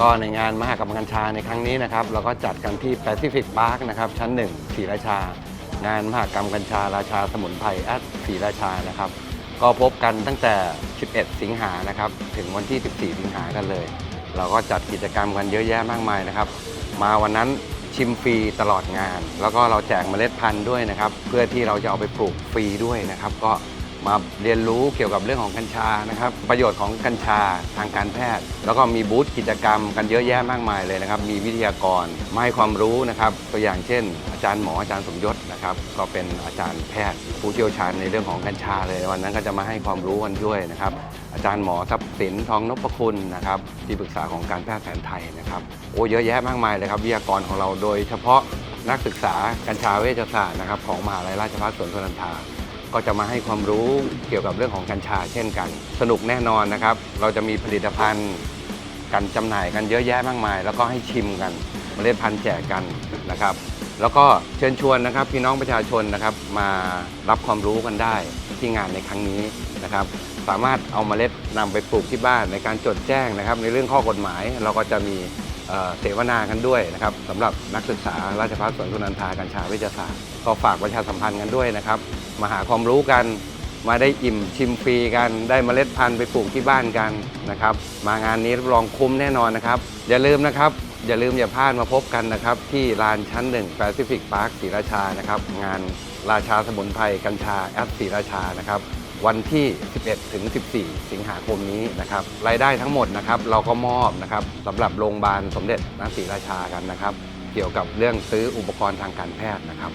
ก็ในงานมหกรรมกัญชาในครั้งนี้นะครับ เราก็จัดกันที่ Pacific Park นะครับ ชั้น 1 ศรีราชา งานมหกรรมกัญชาราชาสมุนไพรแอดศรีราชานะครับ ก็พบกันตั้งแต่ 11 สิงหานะครับ ถึงวันที่ 14 สิงหากันเลย เราก็จัดกิจกรรมกันเยอะแยะมากมายนะครับ มาวันนั้นชิมฟรีตลอดงาน แล้วก็เราแจกเมล็ดพันธุ์ด้วยนะครับ เพื่อที่เราจะเอาไปปลูกฟรีด้วยนะครับ ก็ มาเรียนรู้เกี่ยวกับเรื่องของกัญชานะครับ ประโยชน์ของกัญชาทางการแพทย์ แล้วก็มีบูธกิจกรรมกันเยอะแยะมากมายเลยนะครับ มีวิทยากรมาให้ความรู้นะครับ ตัวอย่างเช่น อาจารย์หมออาจารย์สมยศนะครับ ก็เป็นอาจารย์แพทย์ผู้เชี่ยวชาญในเรื่องของกัญชาเลยวันนั้นก็จะมาให้ความรู้กันด้วยนะครับ อาจารย์หมอทรัพย์สินทองนพคุณนะครับที่ปรึกษาของการแพทย์แผนไทยนะครับโอ้เยอะแยะมากมายเลยครับวิทยากรของเราโดยเฉพาะนักศึกษากัญชาเวชศาสตร์นะครับของมหาลัยราชภัฏสวนสุนันทา ก็จะมาให้ความรู้เกี่ยวกับเรื่องของกัญชาเช่นกัน สนุกแน่นอนนะครับ เราจะมีผลิตภัณฑ์กันจำหน่ายกันเยอะแยะมากมาย แล้วก็ให้ชิมกันเมล็ดพันธุ์แจกกันนะครับ แล้วก็เชิญชวนนะครับพี่น้องประชาชนนะครับมารับความรู้กันได้ที่งานในครั้งนี้นะครับ สามารถเอาเมล็ดนำไปปลูกที่บ้านในการจดแจ้งนะครับ ในเรื่องข้อกฎหมายเราก็จะมีเสวนากันด้วยนะครับสำหรับนักศึกษาราชภัฏสวนสุนันทากัญชาวิทยาศาสตร์ ก็ฝากประชาสัมพันธ์กันด้วยนะครับ มาหาความรู้กันมาได้อิ่มชิมฟรีกัน ได้เมล็ดพันธุ์ไปปลูกที่บ้านกันนะครับ มางานนี้รับรองคุ้มแน่นอนนะครับ อย่าลืมนะครับ อย่าลืมอย่าพลาดมาพบกันนะครับ ที่ลานชั้นหนึ่งแปซิฟิกพาร์คศรีราชานะครับ งานราชาสมุนไพรกัญชาแอปศรีราชานะครับ วันที่ 11 ถึง 14 สิงหาคมนี้นะครับรายได้ทั้งหมดนะครับเราก็มอบนะครับสำหรับโรงพยาบาลสมเด็จนศรีราชากันนะครับ เกี่ยวกับเรื่องซื้ออุปกรณ์ทางการแพทย์นะครับ